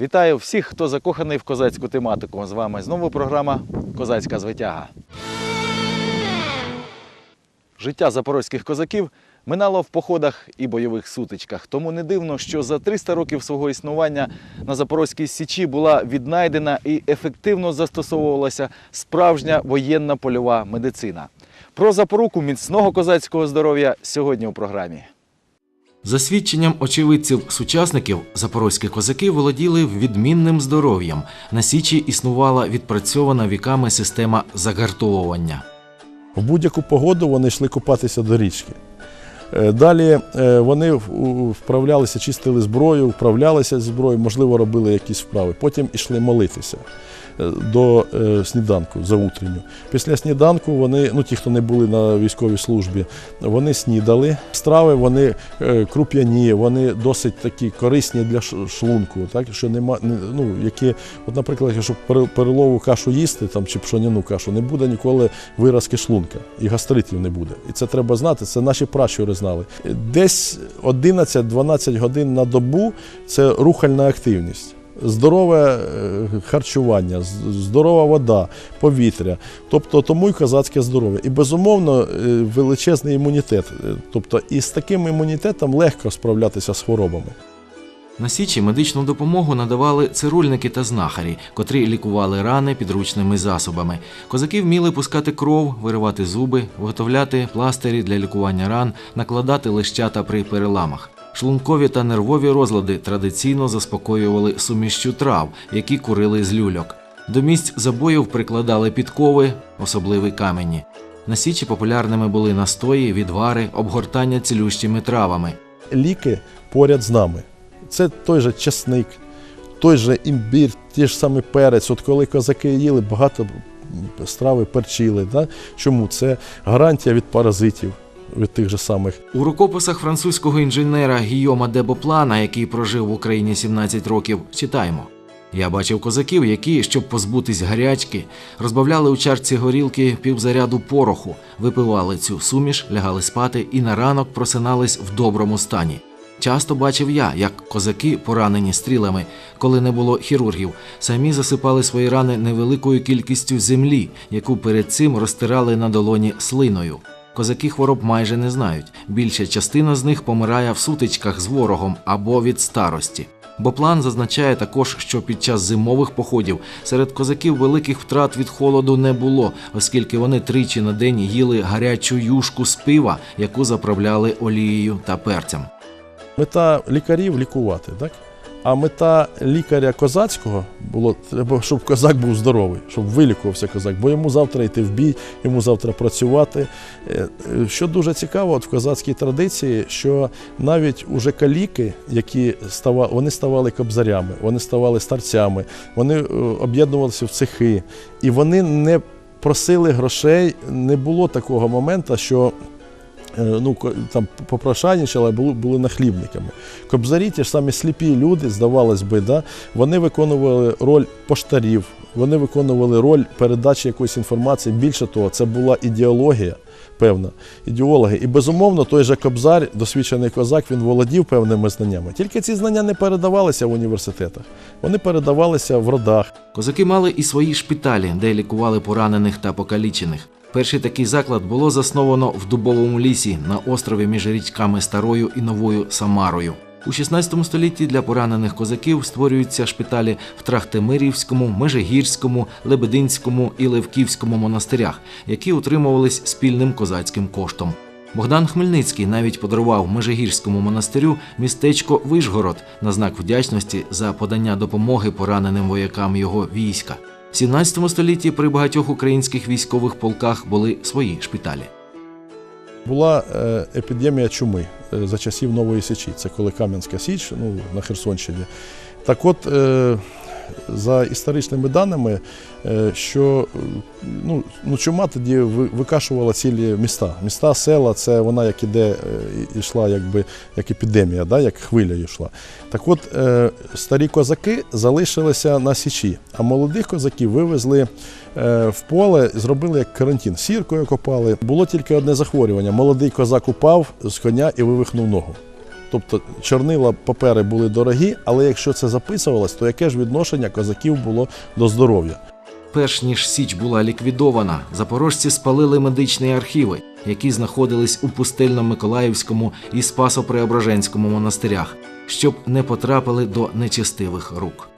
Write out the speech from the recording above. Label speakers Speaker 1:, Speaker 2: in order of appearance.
Speaker 1: Вітаю всіх, хто закоханий в козацьку тематику. З вами знову програма Козацька звитяга. Життя запорозьких козаків минало в походах і бойових сутичках. Тому не дивно, що за 300 років свого існування на Запорозькій Січі була віднайдена і ефективно застосовувалася справжня воєнна польова медицина. Про запоруку міцного козацького здоров'я сьогодні у програмі. За свідченням очевидців-сучасників, запорозькі козаки володіли відмінним здоров'ям. На Січі існувала відпрацьована віками система загартовування.
Speaker 2: В будь-яку погоду вони йшли купатися до річки. Е, Далі е, вони вправлялися, чистили зброю, вправлялися зі зброєю, можливо, робили якісь вправи. Потім йшли молитися е, до сніданку за утренню. Після сніданку вони, ну ті, хто не були на військовій службі, вони снідали. Страви вони круп'яні, вони досить такі корисні для шлунку, так що нема, ну, які, от, наприклад, якщо пере- перелову кашу їсти там, чи пшоняну кашу, не буде ніколи виразки шлунка і гастритів не буде. І це треба знати. Це наші пращури знали. Десь 11-12 годин на добу це рухальна активність. Здорове е, харчування, здорова вода, повітря, тобто тому й козацьке здоров'я. І безумовно е, величезний імунітет. Е, Тобто, і з таким імунітетом легко справлятися з хворобами.
Speaker 1: На Січі медичну допомогу надавали цирульники та знахарі, котрі лікували рани підручними засобами. Козаки вміли пускати кров, виривати зуби, виготовляти пластирі для лікування ран, накладати лищата при переламах. Шлункові та нервові розлади традиційно заспокоювали сумішчю трав, які курили з люльок. До місць забоїв прикладали підкови, особливі камені. На Січі популярними були настої, відвари, обгортання цілющими травами.
Speaker 2: ліки поряд з нами. Це той же чесник, той же імбір, ті ж самі перець. От коли козаки їли, багато страви перчили. Да? Чому? Це гарантія від паразитів, від тих же самих.
Speaker 1: У рукописах французького інженера Гійома де Боплана, який прожив в Україні 17 років, читаємо. Я бачив козаків, які, щоб позбутись гарячки, розбавляли у чарці горілки півзаряду пороху, випивали цю суміш, лягали спати і на ранок просинались в доброму стані. Часто бачив я, як козаки, поранені стрілами, коли не було хірургів, самі засипали свої рани невеликою кількістю землі, яку перед цим розтирали на долоні слиною. Козаки хвороб майже не знають. Більша частина з них помирає в сутичках з ворогом або від старості. Боплан зазначає також, що під час зимових походів серед козаків великих втрат від холоду не було, оскільки вони тричі на день їли гарячу юшку з пива, яку заправляли олією та перцем.
Speaker 2: Мета лікарів лікувати, так? А мета лікаря козацького було треба, щоб козак був здоровий, щоб вилікувався козак, бо йому завтра йти в бій, йому завтра працювати. Е, Що дуже цікаво, от в козацькій традиції, що навіть уже каліки, які ставали, вони ставали кобзарями, вони ставали старцями, вони е, об'єднувалися в цехи, і вони не просили грошей. Не було такого моменту, що ну, ко- там попрошайничали, були, були нахлібниками. Кобзарі, ті ж самі сліпі люди, здавалось би, да, вони виконували роль поштарів, вони виконували роль передачі якоїсь інформації. Більше того, це була ідеологія певна, ідеологи. І безумовно, той же Кобзар, досвідчений козак, він володів певними знаннями. Тільки ці знання не передавалися в університетах, вони передавалися в родах.
Speaker 1: Козаки мали і свої шпиталі, де лікували поранених та покалічених. Перший такий заклад було засновано в дубовому лісі на острові між річками Старою і Новою Самарою. У 16 столітті для поранених козаків створюються шпиталі в Трахтимирівському, Межигірському, Лебединському і Левківському монастирях, які утримувались спільним козацьким коштом. Богдан Хмельницький навіть подарував Межигірському монастирю містечко Вишгород на знак вдячності за подання допомоги пораненим воякам його війська. В 17 столітті при багатьох українських військових полках були свої шпиталі.
Speaker 2: Була е, епідемія чуми е, за часів Нової Січі. Це коли Кам'янська Січ ну, на Херсонщині. Так от, е, за історичними даними, е, що ну, ну, чума тоді викашувала цілі міста. Міста, села, це вона як іде, е, йшла якби, як епідемія, да, як хвиля йшла. Так от, е, старі козаки залишилися на Січі, а молодих козаків вивезли в поле, зробили як карантин. Сіркою копали. Було тільки одне захворювання. Молодий козак упав з коня і вивихнув ногу. Тобто чорнила папери були дорогі, але якщо це записувалось, то яке ж відношення козаків було до здоров'я?
Speaker 1: Перш ніж Січ була ліквідована, запорожці спалили медичні архіви, які знаходились у пустельно-миколаївському і Спасо-Преображенському монастирях, щоб не потрапили до нечестивих рук.